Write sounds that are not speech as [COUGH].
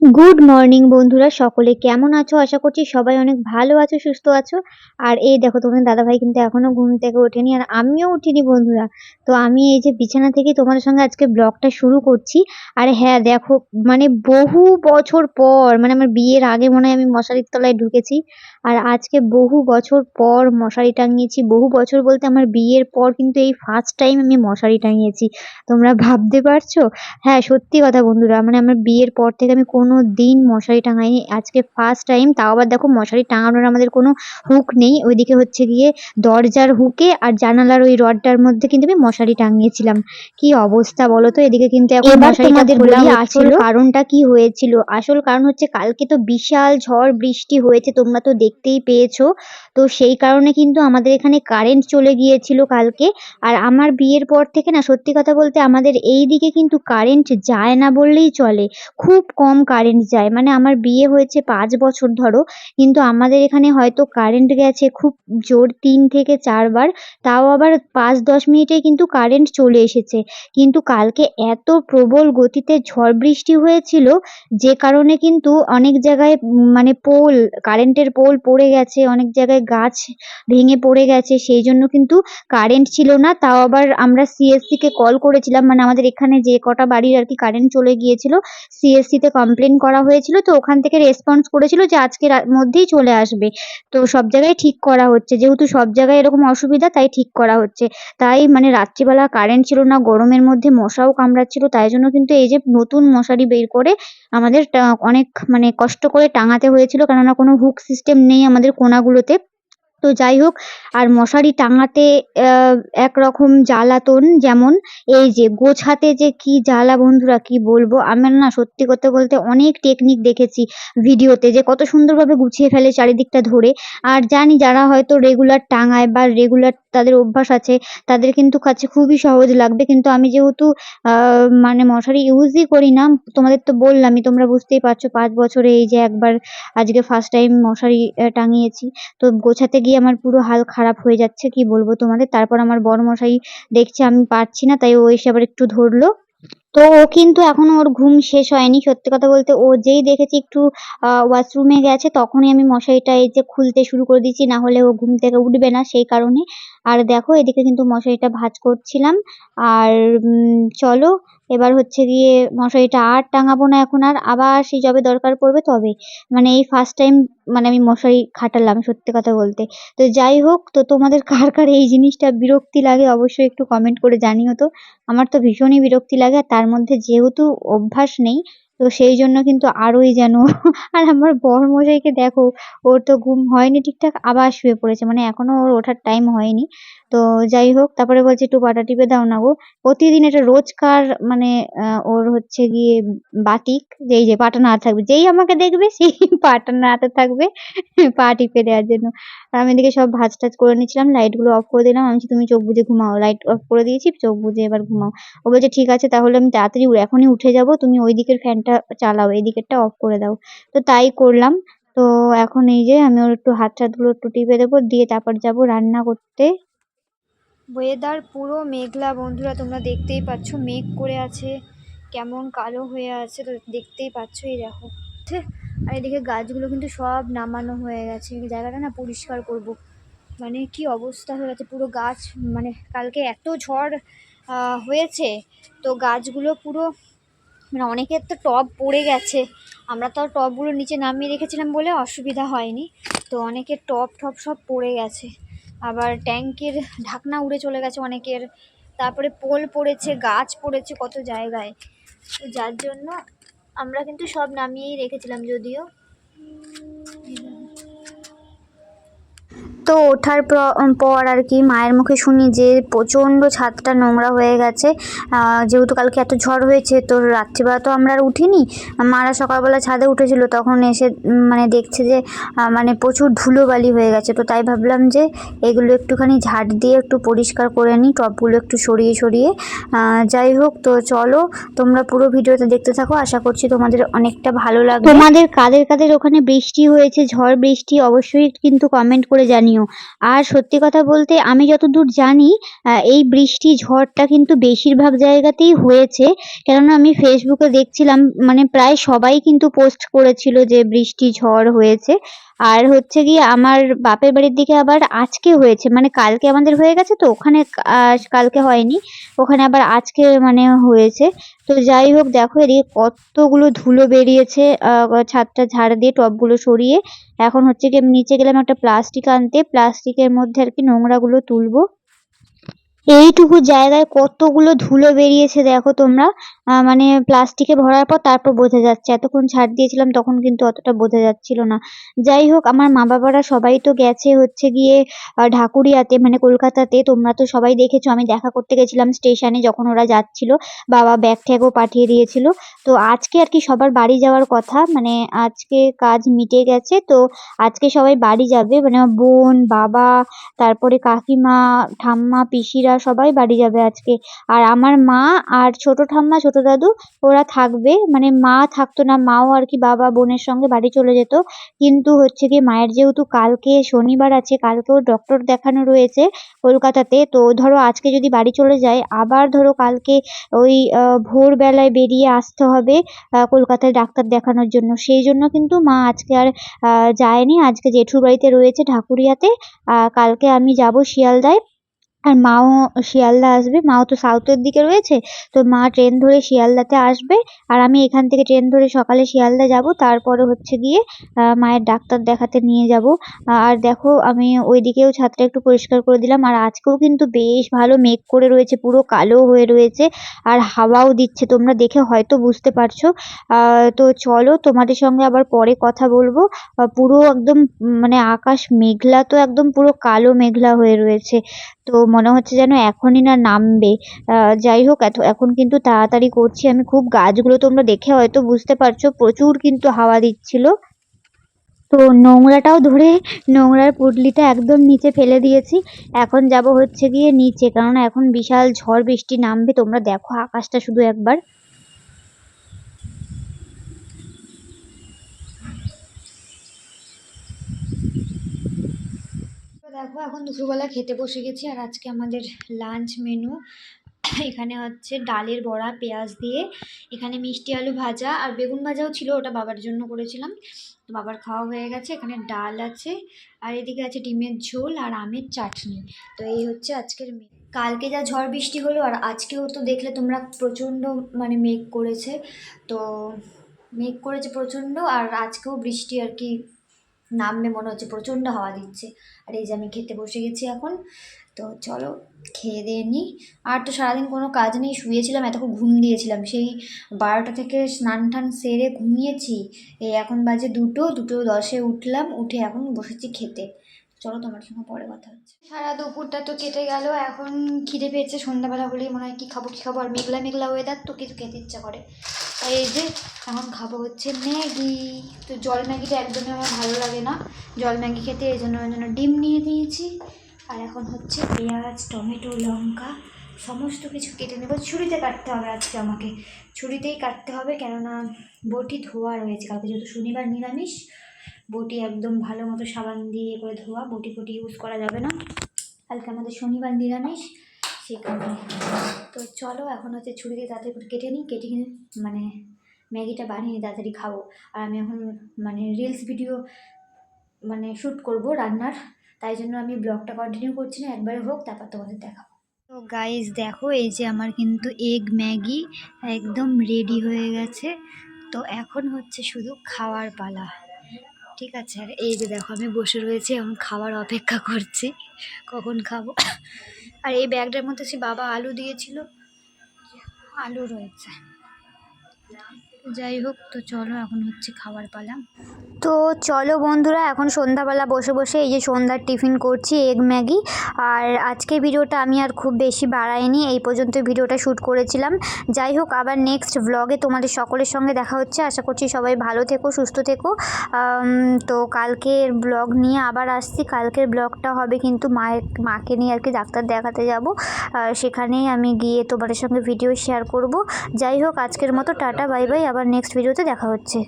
Good morning বন্ধুরা, সকলে কেমন আছো? আশা করছি সবাই অনেক ভালো আছো, সুস্থ আছো। আর এই দেখো, তোমাদের দাদাভাই কিন্তু এখনও ঘুম থেকে ওঠেনি, আর আমিও উঠিনি, বন্ধুরা। তো আমি এই যে বিছানা থেকে তোমাদের সঙ্গে আজকে ব্লগটা শুরু করছি। আর হ্যাঁ দেখো মানে বহু বছর পর মানে আমার বিয়ের আগে মনে হয় আমি মশারির তলায় ঢুকেছি। আর আজকে বহু বছর পর মশারি টাঙিয়েছি। বহু বছর বলতে আমার বিয়ের পর কিন্তু এই ফার্স্ট টাইম আমি মশারি টাঙিয়েছি। তোমরা ভাবতে পারছ? হ্যাঁ সত্যি কথা বন্ধুরা মানে আমার বিয়ের পর থেকে আমি কোনো দিন মশারি টাঙাইনি। আজকে ফার্স্ট টাইম তাও আবার দেখো মশারি টাঙানোর আমাদের কোনো হুক নেই। ওইদিকে হচ্ছে গিয়ে দরজার হুকে আর জানালার ওই রডটার মধ্যে কিন্তু আমি মশারি টাঙিয়েছিলাম। কি অবস্থা বলো তো? এদিকে কিন্তু এখন বলি আসল। কারণটা কি হয়েছিল? আসল কারণ হচ্ছে কালকে তো বিশাল ঝড় বৃষ্টি হয়েছে তোমরা তো দেখতেই পেয়েছ। তো সেই কারণে কিন্তু আমাদের এখানে কারেন্ট চলে গিয়েছিল কালকে। আর আমার বিয়ের পর থেকে না, সত্যি কথা বলতে আমাদের এই দিকে কিন্তু কারেন্ট যায় না বললেই চলে। খুব কম কারেন্ট যায়। মানে আমার বিয়ে হয়েছে পাঁচ বছর ধরো। কিন্তু আমাদের এখানে হয়তো কারেন্ট গেছে খুব জোর তিন থেকে চারবার। তাও আবার পাঁচ দশ মিনিটে কিন্তু কারেন্ট চলে এসেছে। কিন্তু কালকে এত প্রবল গতিতে ঝড় বৃষ্টি হয়েছিল, যে কারণে কিন্তু অনেক জায়গায় মানে পোল কারেন্টের পোল পড়ে গেছে, অনেক জায়গায় গাছ ভেঙে পড়ে গেছে, সেই জন্য কিন্তু কারেন্ট ছিল না। তাও আবার আমরা সিএসসি কে কল করেছিলাম মানে আমাদের এখানে যে কটা বাড়ির আর কি কারেন্ট চলে গিয়েছিল সিএসসি তে কমপ্লেন করা হয়েছিল। তো ওখান থেকে রেসপন্স করেছিল যে আজকের মধ্যেই চলে আসবে। তো সব জায়গায় ঠিক করা হচ্ছে। যেহেতু সব জায়গায় এরকম অসুবিধা, তাই ঠিক করা হচ্ছে। তাই মানে রাত্রিবেলা কারেন্ট ছিল না, গরমের মধ্যে মশাও কামড়াচ্ছিল, তাই জন্য কিন্তু এই যে নতুন মশারি বের করে আমাদের অনেক মানে কষ্ট করে টাঙাতে হয়েছিল। কেননা কোনো হুক সিস্টেম নেই আমাদের কোনাগুলোতে। তো যাই হোক, আর মশারি টাঙাতে একরকম জ্বালাতন যেমন, এই যে গোছাতে যে কি জ্বালা বন্ধুরা, কি বলব? আমার না সত্যি কথা বলতে অনেক টেকনিক দেখেছি ভিডিওতে যে কত সুন্দরভাবে গুছিয়ে ফেলে চারিদিকটা ধরে। আর জানি যারা হয়তো রেগুলার টাঙায় বা রেগুলার তাদের অভ্যাস আছে, তাদের কিন্তু কাছে খুবই সহজ লাগবে। কিন্তু আমি যেহেতু মানে মশারি ইউজই করি না, তোমাদের তো বললামই, তোমরা বুঝতেই পারছ, পাঁচ বছরে এই যে একবার আজকে ফার্স্ট টাইম মশারি টাঙিয়েছি। তো গোছাতে গিয়ে আমার পুরো হাল খারাপ হয়ে যাচ্ছে, কি বলব তোমাদের? তারপর আমার বড় মশাই দেখছে আমি পারছি না, তাই ও এসে আবার একটু ধরলো। তো ও কিন্তু এখনও ওর ঘুম শেষ হয়নি। সত্যি কথা বলতে ও যেই দেখেছি একটু ওয়াশরুমে গেছে, তখনই আমি মশারিটা এই যে খুলতে শুরু করে দিয়েছি, না হলে ও ঘুম থেকে উঠবে না সেই কারণে। আর দেখো, এদিকে কিন্তু মশারিটা ভাজ করছিলাম। আর চলো এবার হচ্ছে গিয়ে মশারিটা আর টাঙাবো না এখন আর, আবার সেই যবে দরকার পড়বে তবে। মানে এই ফার্স্ট টাইম মানে আমি মশারি খাটালাম সত্যি কথা বলতে। তো যাই হোক, তো তোমাদের কার কার এই জিনিসটা বিরক্তি লাগে অবশ্যই একটু কমেন্ট করে জানিও তো। আমার তো ভীষণই বিরক্তি লাগে আর তার মধ্যে যেহেতু অভ্যাস নেই, তো সেই জন্য কিন্তু আরোই যেন [LAUGHS] আর আমার বড় মশাইকে দেখো, ওর তো ঘুম হয়নি ঠিকঠাক, আবার শুয়ে পড়েছে। মানে এখনও ওর ওঠার টাইম হয়নি। তো যাই হোক, তারপরে বলছে, একটু পাটা টিপে দাও না গো। প্রতিদিন এটা রোজকার মানে ওর হচ্ছে গিয়ে বাটিক যে এই যে পাটা না থাকবে, যেই আমাকে দেখবে, সেই [LAUGHS] পাটা নাড়াতে থাকবে, পা টিপে দেওয়ার জন্য। আর আমি এদিকে সব ভাজ টাজ করে নিচ্ছিলাম লাইটগুলো অফ করে দিলাম। আমি তুমি চোখ বুজে ঘুমাও লাইট অফ করে দিয়েছি, চোখ বুজে এবার ঘুমাও। ও বলছে, ঠিক আছে, তাহলে আমি তাড়াতাড়ি এখনই উঠে যাব, তুমি ওই দিকের ফ্যানটা চালাও, এই দিকেরটা অফ করে দাও। তো তাই করলাম। তো এখন এই যে আমি ওর একটু হাত টাতগুলো একটু টিপে দেবো, দিয়ে তারপর যাব রান্না করতে। ওয়েদার পুরো মেঘলা বন্ধুরা, তোমরা দেখতেই পাচ্ছ, মেঘ করে আছে, কেমন কালো হয়ে আছে, তো দেখতেই পাচ্ছ এই দেখো। আর এদিকে গাছগুলো কিন্তু সব নামানো হয়ে গেছে জায়গাটা না পরিষ্কার করব। মানে কি অবস্থা হয়ে গেছে, পুরো গাছ মানে কালকে এত ঝড় হয়েছে, তো গাছগুলো পুরো মানে অনেকের তো টব পড়ে গেছে, আমরা তো টবগুলো নিচে নামিয়ে রেখেছিলাম বলে অসুবিধা হয়নি, তো অনেকের টব টব সব পড়ে গেছে। আবার ট্যাঙ্কের ঢাকনা উড়ে চলে গেছে অনেকের। তারপরে পোল পড়েছে, গাছ পড়েছে কত জায়গায়। তো যার জন্য আমরা কিন্তু সব নামিয়েই রেখেছিলাম যদিও। তো ওঠার পর আর কি মায়ের মুখে শুনি যে প্রচণ্ড ছাদটা নোংরা হয়ে গেছে। যেহেতু কালকে এত ঝড় হয়েছে তো রাত্রিবেলা তো আমরা আর উঠিনি। মারা সকালবেলা ছাদে উঠেছিল তখন এসে মানে দেখছে যে মানে প্রচুর ধুলোবালি হয়ে গেছে। তো তাই ভাবলাম যে এগুলো একটুখানি ঝাড় দিয়ে একটু পরিষ্কার করে নিই টবগুলো একটু সরিয়ে সরিয়ে। যাই হোক তো চলো, তোমরা পুরো ভিডিওটা দেখতে থাকো। আশা করছি তোমাদের অনেকটা ভালো লাগবে। তোমাদের কাদের কাদের ওখানে বৃষ্টি হয়েছে, ঝড় বৃষ্টি, অবশ্যই কিন্তু কমেন্ট করে জানিও। নিও আর সত্যি কথা বলতে আমি যতদূর জানি এই বৃষ্টি, ঝড়টা কিন্তু বেশিরভাগ জায়গাতেই হয়েছে। কেননা আমি ফেসবুকে দেখছিলাম মানে প্রায় সবাই কিন্তু পোস্ট করেছিল যে বৃষ্টি, ঝড় হয়েছে। আর হচ্ছে গিয়ে আমার বাপের বাড়ির দিকে আবার আজকে হয়েছে মানে কালকে আমাদের হয়ে গেছে তো, ওখানে কালকে হয়নি, ওখানে আবার আজকে মানে হয়েছে। তো যাই হোক, দেখো এদিকে কতগুলো ধুলো বেরিয়েছে ছাদটা ঝাড় দিয়ে, টপগুলো সরিয়ে। এখন হচ্ছে গিয়ে নিচে গেলাম একটা প্লাস্টিক আনতে, প্লাস্টিকের মধ্যে আর কি নোংরাগুলো তুলবো। এইটুকু জায়গায় কতগুলো ধুলো বেরিয়েছে দেখো তোমরা। মানে প্লাস্টিকে ভরার পর তারপর বোঝা যাচ্ছে। এতক্ষণ ছাড় দিয়েছিলাম তখন কিন্তু অতটা বোঝা যাচ্ছিল না। যাই হোক, আমার মা বাবারা সবাই তো গেছে হচ্ছে গিয়ে ঢাকুরিয়াতে মানে কলকাতাতে। তোমরা তো সবাই দেখেছ, আমি দেখা করতে গেছিলাম স্টেশনে যখন ওরা যাচ্ছিল। বাবা ব্যাগ ট্যাগও পাঠিয়ে দিয়েছিল। তো আজকে আর কি সবার বাড়ি যাওয়ার কথা। মানে আজকে কাজ মিটে গেছে। তো আজকে সবাই বাড়ি যাবে। মানে বোন, বাবা, তারপরে কাকিমা, ঠাম্মা, পিসিরা সবাই বাড়ি যাবে আজকে। আর আমার মা আর ছোট ঠাম্মা ছোট দাদু ওরা থাকবে। মানে মা থাকতো না মাও আর কি বাবা বোনের সঙ্গে বাড়ি চলে যেত। কিন্তু হচ্ছে গিয়ে মায়ের যেহেতু কালকে শনিবার আছে কালকেও ডক্টর দেখানো রয়েছে কলকাতাতে। তো ধরো আজকে যদি বাড়ি চলে যায় আবার ধরো কালকে ওই ভোরবেলায় বেরিয়ে আসতে হবে কলকাতায় ডাক্তার দেখানোর জন্য। সেই জন্য কিন্তু মা আজকে আর যায়নি। আজকে জেঠুর বাড়িতে রয়েছে ঢাকুরিয়াতে। আহ, কালকে আমি যাব শিয়ালদায়। আর মাও শিয়ালদা আসবে। মাও তো সাউথের দিকে রয়েছে, তো মা ট্রেন ধরে শিয়ালদাতে আসবে। আর আমি এখান থেকে ট্রেন ধরে সকালে শিয়ালদা যাব, তারপরে হচ্ছে গিয়ে মায়ের ডাক্তার দেখাতে নিয়ে যাব। আর দেখো, আমি ওই দিকেও ছাদটা একটু পরিষ্কার করে দিলাম। আর আজকেও কিন্তু বেশ ভালো মেঘ করে রয়েছে, পুরো কালো হয়ে রয়েছে। আর হাওয়াও দিচ্ছে, তোমরা দেখে হয়তো বুঝতে পারছ। তো চলো, তোমাদের সঙ্গে আবার পরে কথা বলব। পুরো একদম মানে আকাশ মেঘলা তো একদম পুরো কালো মেঘলা হয়ে রয়েছে। তো মনে হচ্ছে যেন এখনই না নামবে। যাই হোক, এত, এখন কিন্তু তাড়াতাড়ি করছি। আমি খুব গাছগুলো তোমরা দেখে হয়তো বুঝতে পারছ, প্রচুর কিন্তু হাওয়া দিচ্ছিল। তো নোংরাটাও ধরে নোংরার পুটলিটা একদম নিচে ফেলে দিয়েছি। এখন যাব হচ্ছে গিয়ে নিচে কারণ এখন বিশাল ঝড় বৃষ্টি নামবে। তোমরা দেখো আকাশটা শুধু একবার। দেখো, এখন দুপুরবেলা খেতে বসে গেছি আর আজকে আমাদের লাঞ্চ মেনু এখানে হচ্ছে ডালের বড়া, পেঁয়াজ দিয়ে। এখানে মিষ্টি আলু ভাজা আর বেগুন ভাজাও ছিল, ওটা বাবার জন্য করেছিলাম। তো বাবার খাওয়া হয়ে গেছে, এখানে ডাল আছে। আর এদিকে আছে ডিমের ঝোল আর আমের চাটনি। তো এই হচ্ছে আজকের মেনু কালকে যা ঝড় বৃষ্টি হলো আর আজকেও তো দেখলে তোমরা প্রচণ্ড মানে মেঘ করেছে। তো মেঘ করেছে প্রচণ্ড আর আজকেও বৃষ্টি আর কি নামবে মনে হচ্ছে প্রচণ্ড হাওয়া দিচ্ছে। আর এই যে আমি খেতে বসে গেছি এখন। তো চলো খেয়ে দিয়ে নিই আর তো সারাদিন কোনো কাজ নেই, শুয়েছিলাম, এতক্ষণ ঘুম দিয়েছিলাম। সেই বারোটা থেকে স্নান টান সেরে ঘুমিয়েছি। এই এখন বাজে দুটো দুটো দশে উঠলাম, উঠে এখন বসেছি খেতে। চলো তোমার সঙ্গে পরে কথা হচ্ছে। সারা দুপুরটা তো কেটে গেল, এখন খিদে পেয়েছে, সন্ধ্যাবেলা হলেই মনে হয় কী খাব কী খাব, আর মেঘলা মেঘলা ওয়েদার তো কিছু খেতে ইচ্ছা করে। তাই এই যে, এখন খাব হচ্ছে ম্যাগি। তো জল ম্যাগিটা একদমই আমার ভালো লাগে না। জল ম্যাগি খেতে এই জন্য ওই জন্য ডিম নিয়ে নিয়েছি আর এখন হচ্ছে পেঁয়াজ, টমেটো, লঙ্কা, সমস্ত কিছু কেটে নেব। ছুরিতে কাটতে হবে আজকে আমাকে। ছুরিতেই কাটতে হবে, কেননা বটি ধোয়া রয়েছে। কালকে যেহেতু শনিবার নিরামিষ বটি একদম ভালো মতো সাবান দিয়ে করে ধোয়া, বটি ফটি ইউজ করা যাবে না। কালকে আমাদের শনিবার নিরামিষ সেই কারণে। তো চলো, এখন হচ্ছে ছুরি দিয়ে তাড়াতাড়ি কেটে নিই, কেটে মানে ম্যাগিটা বানিয়ে নিই তাড়াতাড়ি খাব। আর আমি এখন মানে রিলস ভিডিও মানে শ্যুট করব রান্নার। তাই জন্য আমি ব্লগটা কন্টিনিউ করছি না, একবারে হোক, তারপর তোমাদের দেখাবো। তো গাইজ দেখো, এই যে আমার কিন্তু এগ ম্যাগি একদম রেডি হয়ে গেছে। তো এখন হচ্ছে শুধু খাওয়ার পালা। ঠিক আছে, আর এই যে দেখো আমি বসে রয়েছি, এখন খাবার অপেক্ষা করছি, কখন খাব? আর এই ব্যাগটার মধ্যে সে বাবা আলু দিয়েছিল, আলু রয়েছে। যাই হোক তো চলো এখন হচ্ছে খাবার পালা তো চলো বন্ধুরা, এখন সন্ধ্যাবেলা বসে বসে এই যে সন্ধ্যার টিফিন করছি, এগ ম্যাগি। আর আজকে ভিডিওটা আমি আর খুব বেশি বাড়াইনি, এই পর্যন্ত ভিডিওটা শ্যুট করেছিলাম। যাই হোক আবার নেক্সট ব্লগে তোমাদের সকলের সঙ্গে দেখা হচ্ছে। আশা করছি সবাই ভালো থেকো, সুস্থ থেকো। তো কালকের ব্লগ নিয়ে আবার আসছি। কালকের ব্লগটা হবে কিন্তু মায়ের, মাকে নিয়ে আর কি ডাক্তার দেখাতে যাব। সেখানেই আমি গিয়ে তোমাদের সঙ্গে ভিডিও শেয়ার করব। যাই হোক আজকের মতো টাটা, বাই বাই আবার নেক্সট ভিডিওতে দেখা হচ্ছে।